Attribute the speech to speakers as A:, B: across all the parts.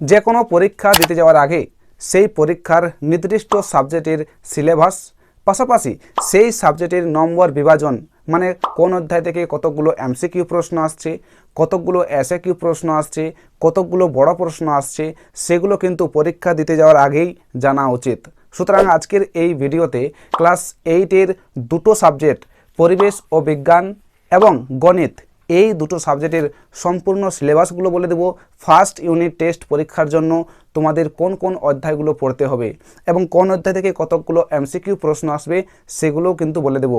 A: যে কোনো পরীক্ষা দিতে যাওয়ার আগে সেই পরীক্ষার নির্দিষ্ট সাবজেক্টের সিলেবাস, পাশাপাশি সেই সাবজেক্টের নম্বর বিভাজন মানে কোন অধ্যায় থেকে কতকগুলো এমসিকিউ প্রশ্ন আসছে কতকগুলো এসএ কিউ প্রশ্ন আসছে কতকগুলো বড় প্রশ্ন আসছে, সেগুলো কিন্তু পরীক্ষা দিতে যাওয়ার আগেই জানা উচিত। সুতরাং আজকের এই ভিডিওতে ক্লাস এইটের দুটো সাবজেক্ট, পরিবেশ ও বিজ্ঞান এবং গণিত এই দুটো সাবজেক্টের সম্পূর্ণ সিলেবাসগুলো বলে দেবো। ফার্স্ট ইউনিট টেস্ট পরীক্ষার জন্য তোমাদের কোন কোন অধ্যায়গুলো পড়তে হবে এবং কোন অধ্যায় থেকে কতকগুলো এমসিকিউ প্রশ্ন আসবে সেগুলোও কিন্তু বলে দেবো।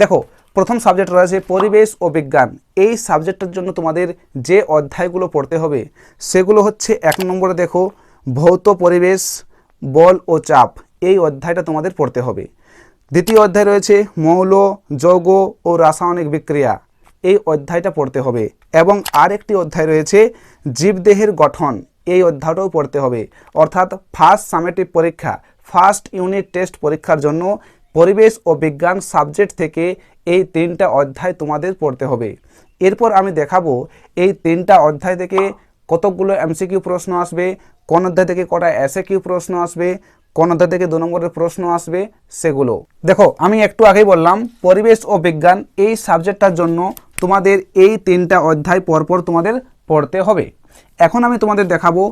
A: দেখো, প্রথম সাবজেক্ট রয়েছে পরিবেশ ও বিজ্ঞান। এই সাবজেক্টের জন্য তোমাদের যে অধ্যায়গুলো পড়তে হবে সেগুলো হচ্ছে এক নম্বরে দেখো, ভৌত পরিবেশ, বল ও চাপ। এই অধ্যায়টা তোমাদের পড়তে হবে। দ্বিতীয় অধ্যায় রয়েছে মৌল, যৌগ ও রাসায়নিক বিক্রিয়া। এই অধ্যায়টা পড়তে হবে। এবং আর একটি অধ্যায় রয়েছে, জীবদেহের গঠন। এই অধ্যায়টাও পড়তে হবে। অর্থাৎ ফার্স্ট সামেটিভ পরীক্ষা ফার্স্ট ইউনিট টেস্ট পরীক্ষার জন্য পরিবেশ ও বিজ্ঞান সাবজেক্ট থেকে এই তিনটা অধ্যায় তোমাদের পড়তে হবে। এরপর আমি দেখাবো, এই তিনটা অধ্যায় থেকে কতকগুলো এমসিকিউ প্রশ্ন আসবে, কোন অধ্যায় থেকে কটা এসএ কিউ প্রশ্ন আসবে, কোন অধ্যায় থেকে দু নম্বরের প্রশ্ন আসবে, সেগুলো। দেখো, আমি একটু আগেই বললাম, পরিবেশ ও বিজ্ঞান এই সাবজেক্টটার জন্য তোমাদের এই তিনটা অধ্যায় পরপর তোমাদের পড়তে হবে। এখন আমি তোমাদের দেখাবো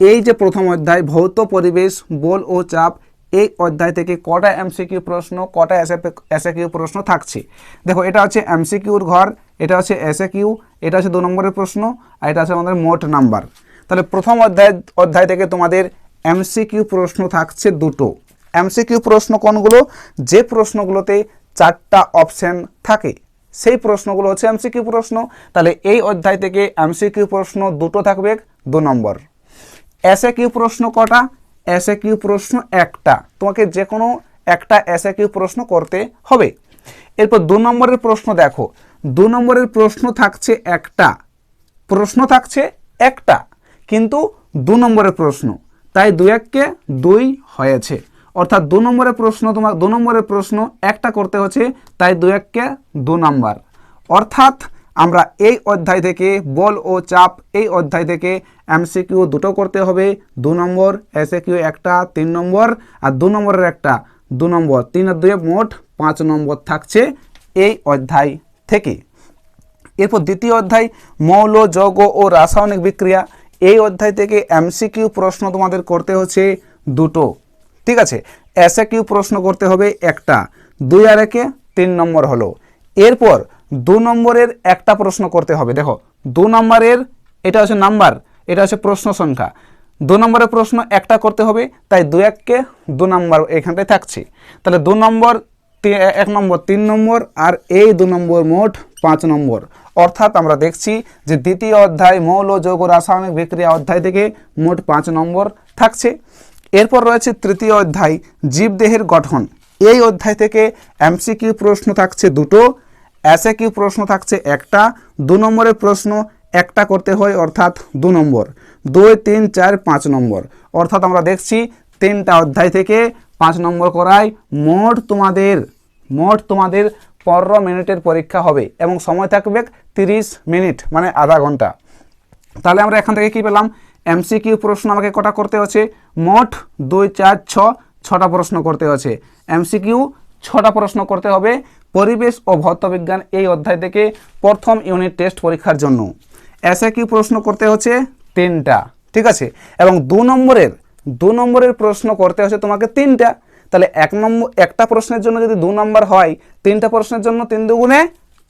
A: এই যে প্রথম অধ্যায়, ভৌত পরিবেশ, বল ও চাপ, এই অধ্যায় থেকে কটা এমসিকিউ প্রশ্ন, কটা এসএ কিউ প্রশ্ন থাকছে। দেখো, এটা হচ্ছে এমসিকিউর ঘর, এটা হচ্ছে এসএ কিউ এটা হচ্ছে দু নম্বরের প্রশ্ন, আর এটা হচ্ছে আমাদের মোট নাম্বার। তাহলে প্রথম অধ্যায় অধ্যায় থেকে তোমাদের এমসিকিউ প্রশ্ন থাকছে দুটো। এমসিকিউ প্রশ্ন কোনগুলো? যে প্রশ্নগুলোতে চারটা অপশন থাকে সেই প্রশ্নগুলো হচ্ছে এমসিকিউ প্রশ্ন। তাহলে এই অধ্যায় থেকে এমসিকিউ প্রশ্ন দুটো থাকবে, দু নম্বর। এসএ কিউ প্রশ্ন কটা? এসএ কিউ প্রশ্ন একটা। তোমাকে যে কোনো একটা এসএ কিউ প্রশ্ন করতে হবে। এরপর দু নম্বরের প্রশ্ন দেখো। দু নম্বরের প্রশ্ন থাকছে একটা। প্রশ্ন থাকছে একটা। কিন্তু দু নম্বরের প্রশ্ন। তাই দু এককে দুই হয়েছে। অর্থাৎ দু নম্বরের প্রশ্ন তোমার দু নম্বরের প্রশ্ন, একটা করতে হচ্ছে, তাই দু এককে দু নম্বর। অর্থাৎ আমরা এই অধ্যায় থেকে বল ও চাপ এই অধ্যায় থেকে এমসিকিউ দুটো করতে হবে। দু নম্বর এসএ কিউ একটা, তিন নম্বর, আর দু নম্বরের একটা। দু নম্বর, তিন আর দুয়ে মোট পাঁচ নম্বর থাকছে এই অধ্যায় থেকে। এরপর দ্বিতীয় অধ্যায়, মৌল, যৌগ ও রাসায়নিক বিক্রিয়া। এই অধ্যায় থেকে এমসিকিউ প্রশ্ন তোমাদের করতে হচ্ছে দুটো। ঠিক আছে এসএ কিউ প্রশ্ন করতে হবে একটা, দুই আর একে তিন নম্বর হলো। এরপর দু নম্বরের একটা প্রশ্ন করতে হবে, দেখো, দু নম্বরের, এটা হচ্ছে নাম্বার, এটা হচ্ছে প্রশ্ন সংখ্যা। দু নম্বরের প্রশ্ন একটা করতে হবে, তাই দু এককে দু নম্বর এখানটায় থাকছে। তাহলে দু নম্বর এক নম্বর তিন নম্বর, আর এই দু নম্বর মোট পাঁচ নম্বর। অর্থাৎ আমরা দেখছি যে দ্বিতীয় অধ্যায় মৌল, যৌগ, রাসায়নিক বিক্রিয়া অধ্যায় থেকে মোট পাঁচ নম্বর থাকছে। এরপর রয়েছে তৃতীয় অধ্যায়, জীবদেহের গঠন। এই অধ্যায় থেকে এমসিকিউ প্রশ্ন থাকছে দুটো এসএ কিউ প্রশ্ন থাকছে একটা, দু নম্বরের প্রশ্ন একটা করতে হয়, অর্থাৎ দু নম্বর। দুই, তিন, চার, পাঁচ নম্বর। অর্থাৎ আমরা দেখছি তিনটা অধ্যায় থেকে পাঁচ নম্বর করায় মোট তোমাদের মোট তোমাদের পনেরো মিনিটের পরীক্ষা হবে এবং সময় থাকবে তিরিশ মিনিট মানে আধা ঘণ্টা। তাহলে আমরা এখান থেকে কি পেলাম? এমসিকিউ প্রশ্ন আমাকে কটা করতে হচ্ছে? মোট দুই, চার, ছ, ছটা প্রশ্ন করতে হচ্ছে। এমসিকিউ ছটা প্রশ্ন করতে হবে পরিবেশ ও ভৌতবিজ্ঞান এই অধ্যায় থেকে প্রথম ইউনিট টেস্ট পরীক্ষার জন্য। এসে প্রশ্ন করতে হচ্ছে তিনটা, ঠিক আছে? এবং দু নম্বরের দু নম্বরের প্রশ্ন করতে হচ্ছে তোমাকে তিনটা। তাহলে এক নম্বর, একটা প্রশ্নের জন্য যদি দু নম্বর হয়, তিনটা প্রশ্নের জন্য তিন দুগুণে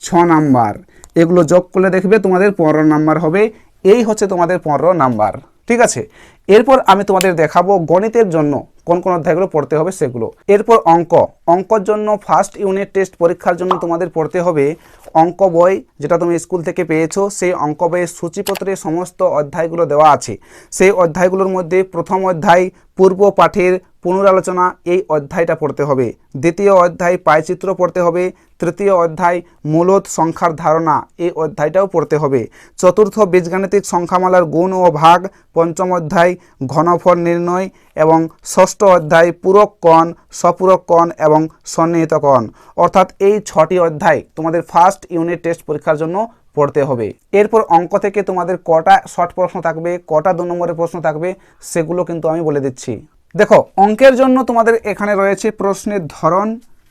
A: ছ নাম্বার। এগুলো যোগ করলে দেখবে তোমাদের পনেরো নাম্বার হবে এই হচ্ছে তোমাদের পনেরো নাম্বার ঠিক আছে? এরপর আমি তোমাদের দেখাবো গণিতের জন্য কোন কোন অধ্যায়গুলো পড়তে হবে সেগুলো। এরপর অঙ্ক। অঙ্কর জন্য ফার্স্ট ইউনিট টেস্ট পরীক্ষার জন্য তোমাদের পড়তে হবে অঙ্ক বই, যেটা তুমি স্কুল থেকে পেয়েছ। সেই অঙ্ক বইয়ের সূচিপত্রে সমস্ত অধ্যায়গুলো দেওয়া আছে। সেই অধ্যায়গুলোর মধ্যে প্রথম অধ্যায়, পূর্ব পাঠের পুনরালোচনা, এই অধ্যায়টা পড়তে হবে। দ্বিতীয় অধ্যায়, পায়চিত্র পড়তে হবে। তৃতীয় অধ্যায়, মূলত সংখ্যার ধারণা, এই অধ্যায়টাও পড়তে হবে। চতুর্থ বীজগাণিতিক সংখ্যামালার গুণ ও ভাগ, পঞ্চম অধ্যায় ঘনফল নির্ণয় এবং ষষ্ঠ অধ্যায় পূরক কণ, সপূরক কণ এবং সন্নিহিত কণ। অর্থাৎ এই ছটি অধ্যায় তোমাদের ফার্স্ট ইউনিট টেস্ট পরীক্ষার জন্য পড়তে হবে। এরপর অঙ্ক থেকে তোমাদের কটা শর্ট প্রশ্ন থাকবে, কটা দু নম্বরের প্রশ্ন থাকবে, সেগুলো কিন্তু আমি বলে দিচ্ছি। দেখো, অঙ্কের জন্য তোমাদের এখানে রয়েছে প্রশ্নের ধরন,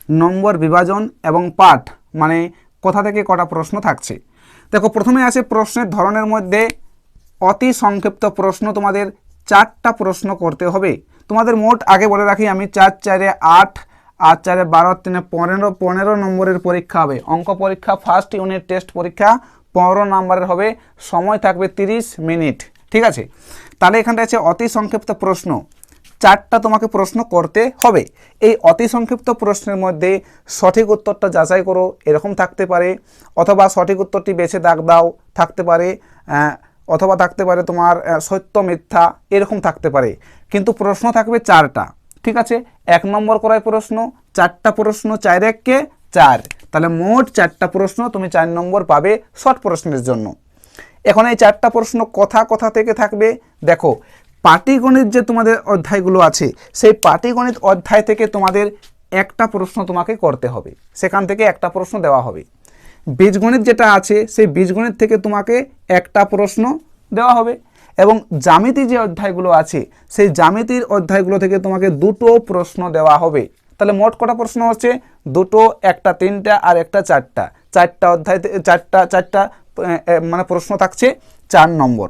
A: নম্বর বিভাজন এবং পাঠ মানে কোথা থেকে কটা প্রশ্ন থাকছে। দেখো, প্রথমে আছে প্রশ্নের ধরনের মধ্যে অতি সংক্ষিপ্ত প্রশ্ন তোমাদের চারটা প্রশ্ন করতে হবে। তোমাদের মোট আগে বলে রাখি, আমি চার, চারে আট আর চারে বারো, তিনে পনেরো পনেরো নম্বরের পরীক্ষা হবে। অঙ্ক পরীক্ষা ফার্স্ট ইউনিট টেস্ট পরীক্ষা, পনেরো নম্বরের হবে, সময় থাকবে তিরিশ মিনিট। ঠিক আছে? তাহলে এখানটা আছে অতি সংক্ষিপ্ত প্রশ্ন। চারটা তোমাকে প্রশ্ন করতে হবে। এই অতি সংক্ষিপ্ত প্রশ্নের মধ্যে সঠিক উত্তরটা যাচাই করো, এরকম থাকতে পারে, অথবা সঠিক উত্তরটি বেছে দাগ দাও, থাকতে পারে। অথবা থাকতে পারে তোমার সত্য, মিথ্যা, এরকম থাকতে পারে। কিন্তু প্রশ্ন থাকবে চারটা, ঠিক আছে? এক নম্বর করায় প্রশ্ন, চারটা প্রশ্ন চার এককে চার। তাহলে মোট চারটা প্রশ্ন তুমি চার নম্বর পাবে শর্ট প্রশ্নের জন্য। এখন এই চারটা প্রশ্ন কথা কথা থেকে থাকবে। দেখো, পাটিগণিত যে তোমাদের অধ্যায়গুলো আছে, সেই পাটিগণিত অধ্যায় থেকে তোমাদের একটা প্রশ্ন তোমাকে করতে হবে। সেখান থেকে একটা প্রশ্ন দেওয়া হবে। বীজগণিত যেটা আছে, সেই বীজগণিত থেকে তোমাকে একটা প্রশ্ন দেওয়া হবে। এবং জ্যামিতি যে অধ্যায়গুলো আছে, সেই জ্যামিতির অধ্যায়গুলো থেকে তোমাকে দুটো প্রশ্ন দেওয়া হবে। তাহলে মোট কটা প্রশ্ন হচ্ছে? দুটো, একটা, তিনটা আর একটা চারটা। চারটা অধ্যায় চারটা চারটা মানে প্রশ্ন থাকছে চার নম্বর।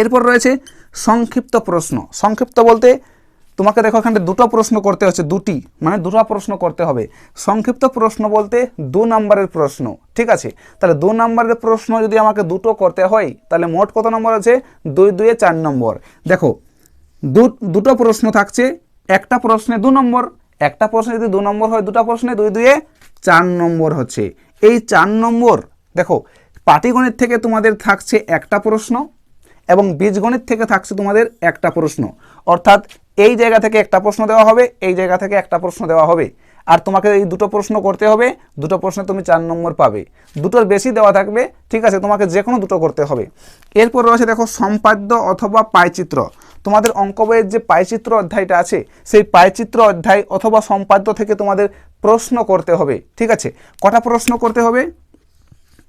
A: এরপর রয়েছে সংক্ষিপ্ত প্রশ্ন। সংক্ষিপ্ত বলতে তোমাকে দেখো এখানে দুটো প্রশ্ন করতে হচ্ছে, দুটি। মানে দুটো প্রশ্ন করতে হবে। সংক্ষিপ্ত প্রশ্ন বলতে দু নম্বরের প্রশ্ন, ঠিক আছে? তাহলে দু নম্বরের প্রশ্ন যদি আমাকে দুটো করতে হয়, তাহলে মোট কত নম্বর আছে? দুই, দুয়ে চার নম্বর। দেখো, দু, দুটো প্রশ্ন থাকছে, একটা প্রশ্নে দু নম্বর, একটা প্রশ্নে যদি দু নম্বর হয়, দুটো প্রশ্নে দুই, দুয়ে চার নম্বর হচ্ছে। এই চার নম্বর, দেখো, পাটিগণিত থেকে তোমাদের থাকছে একটা প্রশ্ন এবং বীজগণিত থেকে থাকছে তোমাদের একটা প্রশ্ন। অর্থাৎ এই জায়গা থেকে একটা প্রশ্ন দেওয়া হবে, এই জায়গা থেকে একটা প্রশ্ন দেওয়া হবে। আর তোমাকে এই দুটো প্রশ্ন করতে হবে, দুটো প্রশ্নে তুমি চার নম্বর পাবে। দুটোর বেশি দেওয়া থাকবে, ঠিক আছে, তোমাকে যে কোনো দুটো করতে হবে। এরপর রয়েছে দেখো, সম্পাদ্য অথবা পায়চিত্র। তোমাদের অঙ্ক বইয়ের যে পায়চিত্র অধ্যায়টা আছে, সেই পায়চিত্র অধ্যায় অথবা সম্পাদ্য থেকে তোমাদের প্রশ্ন করতে হবে, ঠিক আছে? কটা প্রশ্ন করতে হবে?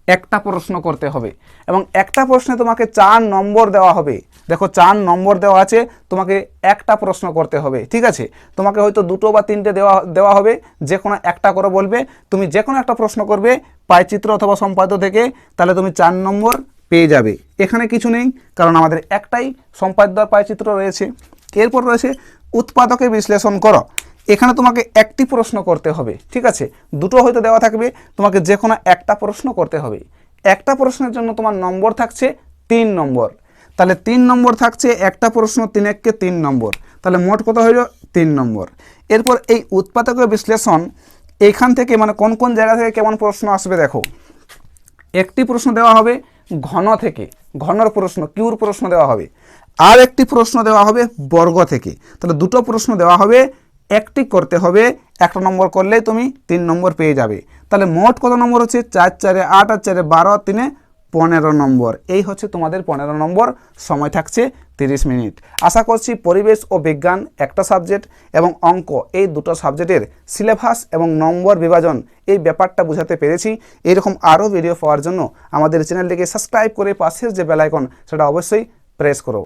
A: একটা প্রশ্ন করতে হবে। এবং একটা প্রশ্নে তোমাকে চার নম্বর দেওয়া হবে। দেখো, চার নম্বর দেওয়া আছে, তোমাকে একটা প্রশ্ন করতে হবে, ঠিক আছে? তোমাকে হয়তো দুটো বা তিনটে দেওয়া দেওয়া হবে যে কোনো একটা করে বলবে। তুমি যে কোনো একটা প্রশ্ন করবে পায়চিত্র অথবা সম্পাদ্য থেকে, তাহলে তুমি চার নম্বর পেয়ে যাবে। এখানে কিছু নেই, কারণ আমাদের একটাই সম্পাদ্য আর পায়চিত্র রয়েছে। এরপর রয়েছে, উৎপাদকে বিশ্লেষণ করো। এখানে তোমাকে একটি প্রশ্ন করতে হবে, ঠিক আছে? দুটো হয়তো দেওয়া থাকবে, তোমাকে যে কোনো একটা প্রশ্ন করতে হবে। একটা প্রশ্নের জন্য তোমার নম্বর থাকছে তিন নম্বর। তাহলে তিন নম্বর থাকছে একটা প্রশ্ন তিন এককে তিন নম্বর। তাহলে মোট কত হইল? তিন নম্বর। এরপর এই উৎপাদকের বিশ্লেষণ এইখান থেকে মানে কোন কোন জায়গা থেকে কেমন প্রশ্ন আসবে দেখো। একটি প্রশ্ন দেওয়া হবে ঘন থেকে, ঘনর প্রশ্ন, কিউর প্রশ্ন দেওয়া হবে। আর একটি প্রশ্ন দেওয়া হবে বর্গ থেকে। তাহলে দুটো প্রশ্ন দেওয়া হবে একটি করতে হবে, একটা নম্বর করলেই তুমি তিন নম্বর পেয়ে যাবে। তাহলে মোট কত নম্বর হচ্ছে? চার, চারে আট আর চারে বারো আর তিনে পনেরো নম্বর। এই হচ্ছে তোমাদের পনেরো নম্বর। সময় থাকছে তিরিশ মিনিট। আশা করছি পরিবেশ ও বিজ্ঞান একটা সাবজেক্ট এবং অঙ্ক, এই দুটো সাবজেক্টের সিলেবাস এবং নম্বর বিভাজন, এই ব্যাপারটা বোঝাতে পেরেছি। এরকম আরও ভিডিও পাওয়ার জন্য আমাদের চ্যানেলটিকে সাবস্ক্রাইব করে পাশের যে বেলাইকন সেটা অবশ্যই প্রেস করো।